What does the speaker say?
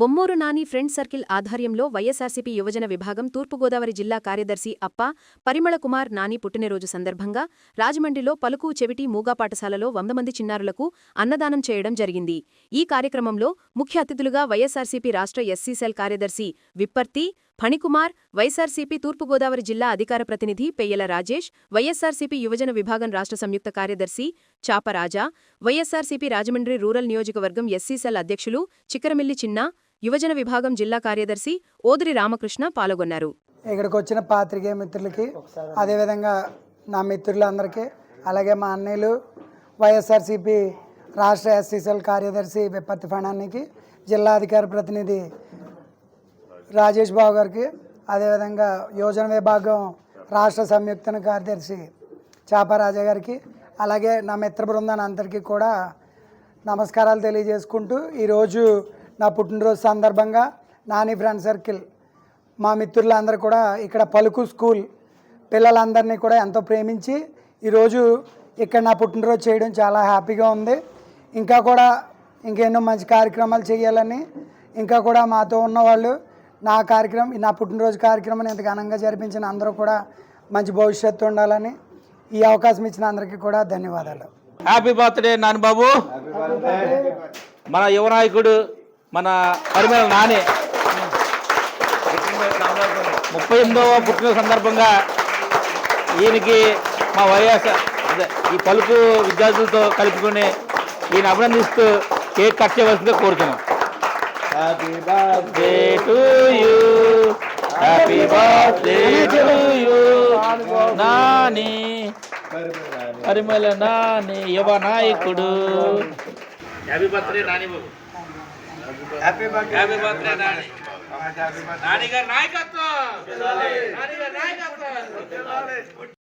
Bommuru Nani friend circle ఆధ్వర్యంలో వైఎస్సార్సీపీ యువజన విభాగం తూర్పుగోదావరి జిల్లా కార్యదర్శి అప్ప పరిమళ కుమార్ నాని పుట్టినరోజు సందర్భంగా రాజమండ్రిలో పలుకు చెవిటి మూగా పాఠశాలలో వంద మంది చిన్నారులకు అన్నదానం చేయడం జరిగింది. ఈ కార్యక్రమంలో ముఖ్య అతిథులుగా వైఎస్సార్సీపీ రాష్ట్ర ఎస్సీ సెల్ కార్యదర్శి విప్పర్తి ఫణికుమార్ వైఎస్సార్సీపీ తూర్పుగోదావరి జిల్లా అధికార ప్రతినిధి పెయ్యల రాజేష్ వైఎస్సార్సీపీ యువజన విభాగం రాష్ట్ర సంయుక్త కార్యదర్శి చాపరాజా వైఎస్సార్సీపీ రాజమండ్రి రూరల్ నియోజకవర్గం ఎస్సీ సెల్ అధ్యక్షులు చిక్కరమిల్లి చిన్న యువజన విభాగం జిల్లా కార్యదర్శి ఓదిరి రామకృష్ణ పాల్గొన్నారు. ఇక్కడికి వచ్చిన పాత్రికేయ మిత్రులకి అదేవిధంగా నా మిత్రులందరికీ అలాగే మా అన్నయ్యలు వైఎస్ఆర్సీపీ రాష్ట్ర ఎస్సీసీఎల్ కార్యదర్శి విపత్తి ఫణానికి జిల్లా అధికార ప్రతినిధి రాజేష్ బాబు గారికి అదేవిధంగా యోజన విభాగం రాష్ట్ర సంయుక్త కార్యదర్శి చాపరాజా గారికి అలాగే నా మిత్ర బృందాన్ని అందరికీ కూడా నమస్కారాలు తెలియజేసుకుంటూ ఈరోజు నా పుట్టినరోజు సందర్భంగా నాని ఫ్రెండ్ సర్కిల్ మా మిత్రులందరూ కూడా ఇక్కడ పలుకు స్కూల్ పిల్లలందరినీ కూడా ఎంతో ప్రేమించి ఈరోజు ఇక్కడ నా పుట్టినరోజు చేయడం చాలా హ్యాపీగా ఉంది. ఇంకా కూడా ఇంకెన్నో మంచి కార్యక్రమాలు చేయాలని ఇంకా కూడా మాతో ఉన్నవాళ్ళు నా కార్యక్రమం నా పుట్టినరోజు కార్యక్రమాన్ని ఇంత ఘనంగా జరిపించిన అందరూ కూడా మంచి భవిష్యత్తు ఉండాలని ఈ అవకాశం ఇచ్చిన అందరికీ కూడా ధన్యవాదాలు. హ్యాపీ బర్త్డే నాని బాబు మన యువ నాయకుడు మన పరిమళ నాని. ముప్పై ఎనిమిదవ పుట్టిన సందర్భంగా ఈయనకి మా వైఎస్ అదే ఈ పలుకు విద్యార్థులతో కలుపుకొని ఈయన అభినందిస్తూ కేక్ కట్ చేయవలసిందిగా కోరుతున్నాం. Happy birthday to you happy birthday to you Nani Parimala Nani యువ నాయకుడు happy birthday Nani Babu happy birthday Nani Nani గారి నాయకత్వం. నాని గారి నాయకత్వం.